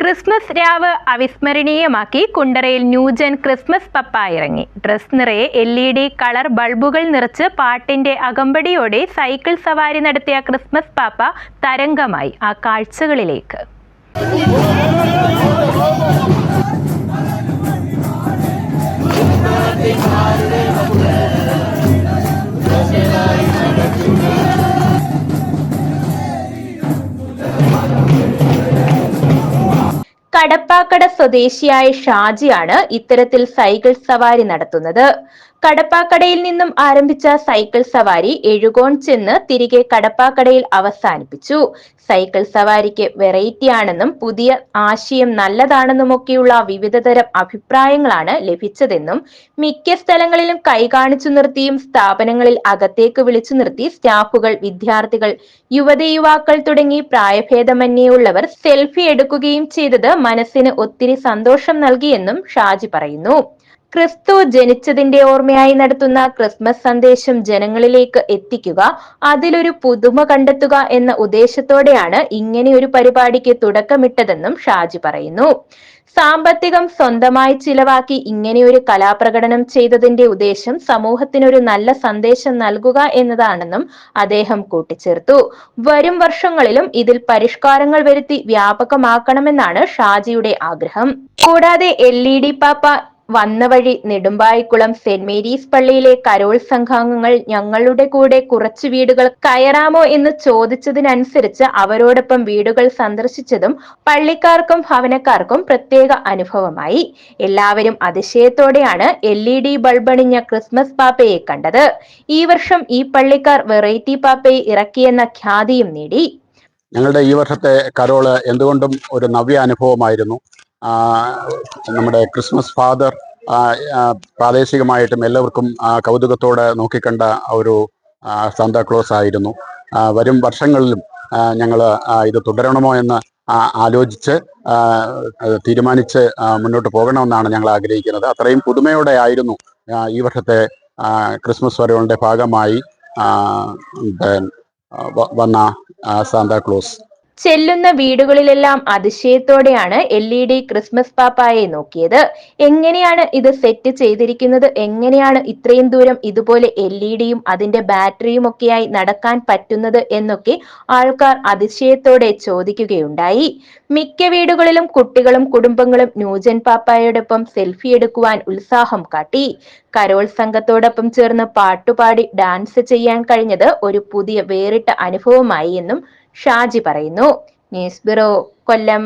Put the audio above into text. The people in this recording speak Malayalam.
ക്രിസ്മസ് രാവ് അവിസ്മരണീയമാക്കി കുണ്ടറയിൽ ന്യൂജൻ ക്രിസ്മസ് പപ്പ ഇറങ്ങി. ഡ്രസ് നിറയെ എൽ ഇ ഡി കളർ ബൾബുകൾ നിറച്ച് പാട്ടിന്റെ അകമ്പടിയോടെ സൈക്കിൾ സവാരി നടത്തിയ ക്രിസ്മസ് പാപ്പ തരംഗമായി ആ കാഴ്ചകളിലേക്ക്. കടപ്പാക്കട സ്വദേശിയായ ഷാജിയാണ് ഇത്തരത്തിൽ സൈക്കിൾ സവാരി നടത്തുന്നത്. കടപ്പാക്കടയിൽ നിന്നും ആരംഭിച്ച സൈക്കിൾ സവാരി എഴുകോൺ ചെന്ന് തിരികെ കടപ്പാക്കടയിൽ അവസാനിപ്പിച്ചു. സൈക്കിൾ സവാരിക്ക് വെറൈറ്റി ആണെന്നും പുതിയ ആശയം നല്ലതാണെന്നുമൊക്കെയുള്ള വിവിധതരം അഭിപ്രായങ്ങളാണ് ലഭിച്ചതെന്നും മിക്ക സ്ഥലങ്ങളിലും കൈ കാണിച്ചു നിർത്തിയും സ്ഥാപനങ്ങളിൽ അകത്തേക്ക് വിളിച്ചു നിർത്തി സ്റ്റാഫുകൾ വിദ്യാർത്ഥികൾ യുവതി യുവാക്കൾ തുടങ്ങി പ്രായഭേദമന്യേയുള്ളവർ സെൽഫി എടുക്കുകയും ചെയ്തത് മനസ്സിന് ഒത്തിരി സന്തോഷം നൽകിയെന്നും ഷാജി പറയുന്നു. ക്രിസ്തു ജനിച്ചതിന്റെ ഓർമ്മയായി നടത്തുന്ന ക്രിസ്മസ് സന്ദേശം ജനങ്ങളിലേക്ക് എത്തിക്കുക അതിലൊരു പുതുമ കണ്ടെത്തുക എന്ന ഉദ്ദേശത്തോടെയാണ് ഇങ്ങനെ ഒരു പരിപാടിക്ക് തുടക്കമിട്ടതെന്നും ഷാജി പറയുന്നു. സാമ്പത്തികം സ്വന്തമായി ചിലവാക്കി ഇങ്ങനെയൊരു കലാപ്രകടനം ചെയ്തതിന്റെ ഉദ്ദേശം സമൂഹത്തിനൊരു നല്ല സന്ദേശം നൽകുക എന്നതാണെന്നും അദ്ദേഹം കൂട്ടിച്ചേർത്തു. വരും വർഷങ്ങളിലും ഇതിൽ പരിഷ്കാരങ്ങൾ വരുത്തി വ്യാപകമാക്കണമെന്നാണ് ഷാജിയുടെ ആഗ്രഹം. കൂടാതെ എൽ ഇ ഡി പാപ്പ വന്ന വഴി നെടുമ്പായിക്കുളം സെന്റ് മേരീസ് പള്ളിയിലെ കരോൾ സംഘാംഗങ്ങൾ ഞങ്ങളുടെ കൂടെ കുറച്ച് വീടുകൾ കയറാമോ എന്ന് ചോദിച്ചതിനനുസരിച്ച് അവരോടൊപ്പം വീടുകൾ സന്ദർശിച്ചതും പള്ളിക്കാർക്കും ഭവനക്കാർക്കും പ്രത്യേക അനുഭവമായി. എല്ലാവരും അതിശയത്തോടെയാണ് എൽ ഇ ഡി ബൾബണിഞ്ഞ ക്രിസ്മസ് പാപ്പയെ കണ്ടത്. ഈ വർഷം ഈ പള്ളിക്കാർ വെറൈറ്റി പാപ്പയെ ഇറക്കിയെന്ന ഖ്യാതിയും നേടി. ഞങ്ങളുടെ ഈ വർഷത്തെ കരോൾ എന്തുകൊണ്ടും ഒരു നവ്യ അനുഭവമായിരുന്നു. നമ്മുടെ ക്രിസ്മസ് ഫാദർ പ്രാദേശികമായിട്ടും എല്ലാവർക്കും കൗതുകത്തോടെ നോക്കിക്കണ്ട ഒരു സാന്താക്ലോസ് ആയിരുന്നു. വരും വർഷങ്ങളിലും ഞങ്ങൾ ഇത് തുടരണമോ എന്ന് ആലോചിച്ച് തീരുമാനിച്ച് മുന്നോട്ട് പോകണമെന്നാണ് ഞങ്ങൾ ആഗ്രഹിക്കുന്നത്. അത്രയും പുതുമയോടെ ആയിരുന്നു ഈ വർഷത്തെ ക്രിസ്മസ് വരവുകളുടെ ഭാഗമായി വന്ന സാന്താക്ലോസ് ചെല്ലുന്ന വീടുകളിലെല്ലാം അതിശയത്തോടെയാണ് എൽ ഇ ഡി ക്രിസ്മസ് പാപ്പായെ നോക്കിയത്. എങ്ങനെയാണ് ഇത് സെറ്റ് ചെയ്തിരിക്കുന്നത്? എങ്ങനെയാണ് ഇത്രയും ദൂരം ഇതുപോലെ എൽ ഇ ഡിയും അതിന്റെ ബാറ്ററിയും ഒക്കെയായി നടക്കാൻ പറ്റുന്നത് എന്നൊക്കെ ആൾക്കാർ അതിശയത്തോടെ ചോദിക്കുകയുണ്ടായി. മിക്ക വീടുകളിലും കുട്ടികളും കുടുംബങ്ങളും ന്യൂജൻ പാപ്പായോടൊപ്പം സെൽഫി എടുക്കുവാൻ ഉത്സാഹം കാട്ടി. കരോൾ സംഘത്തോടൊപ്പം ചേർന്ന് പാട്ടുപാടി ഡാൻസ് ചെയ്യാൻ കഴിഞ്ഞത് ഒരു പുതിയ വേറിട്ട അനുഭവമായി എന്നും ഷാജി പറയുന്നു. News bureau Kollam.